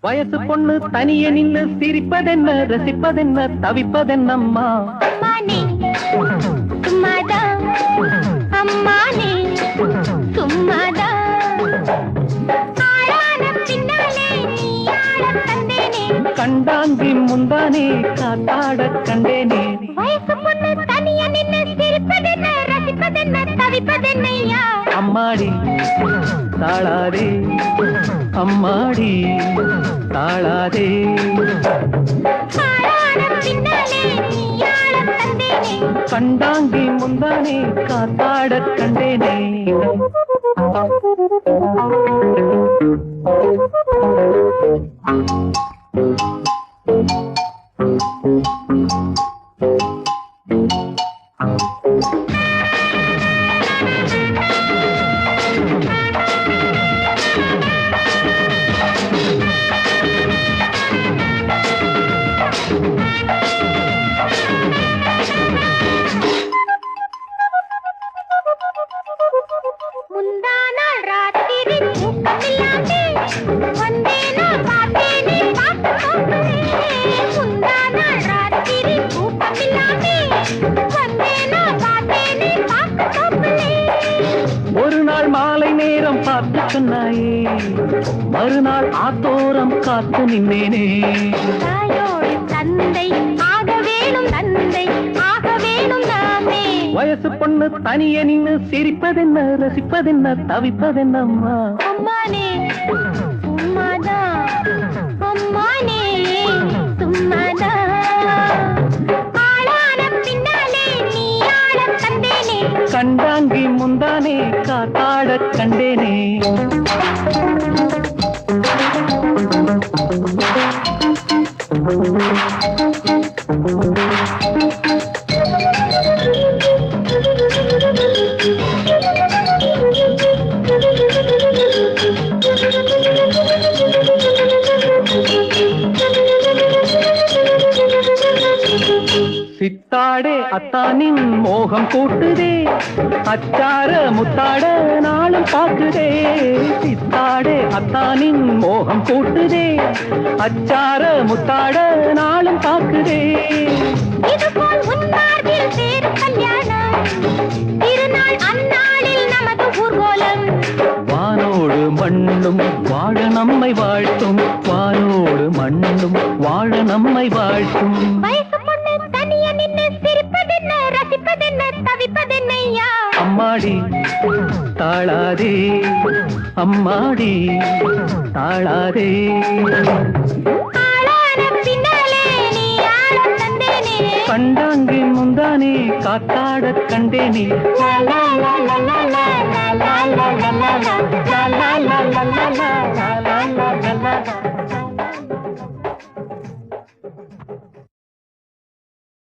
வயசு பொண்ணு தனியே நின்று சிரிப்பதென்ன ரசிப்பதென்ன தவிப்பதென்னம்மா? கண்டாந்தி முந்தானே காத்தாட கண்டேனே. வயசு பொண்ணு தனிய நின்று சிரிப்பதென்ன ரசிப்பதென்ன தவிப்பதென்னையா? அம்மாடி தாளாதே அம்மாடி தாழாதே கண்டாங்கி முந்தானே காத்தாட கண்டேனே மறுநாள் ஆத்தோரம் காத்து நின்னேனே. வயசு பொண்ணு தனிய நின்னு சிரிப்பதென்ன ரசிப்பதென்ன தவிப்பதென்ன அம்மா அம்மானே உம்மாதா கண்டாங்கி முந்தானே காத்தாட கண்டேனே. Thank you. சித்தாடே அத்தானின் மோகம் கூட்டுதே. அச்சார முத்தாட நாளும் பார்க்குதே. சித்தாடே அத்தானின் மோகம் கூட்டுதே. அச்சார முத்தாட நாளும் பார்க்குதே. இதுபோல் உன்மார்பில் சேரும் கல்யாணம். திருநாள் அந்நாளில் நமது ஊர்வலம் வானோடு மண்ணும் வாழ நம்மை வாழ்த்தும். வானோடு மண்ணும் வாழ நம்மை வாழ்த்தும். வயசு பொண்ணு தனியா ரசிப்பதென்ன தவிப்பதென்னையா? அம்மாடி தாளாதே அம்மாடி தந்தேனே. கண்டாங்கி முந்தானே காத்தாட கண்டேனே. லா, லா, லா, லா.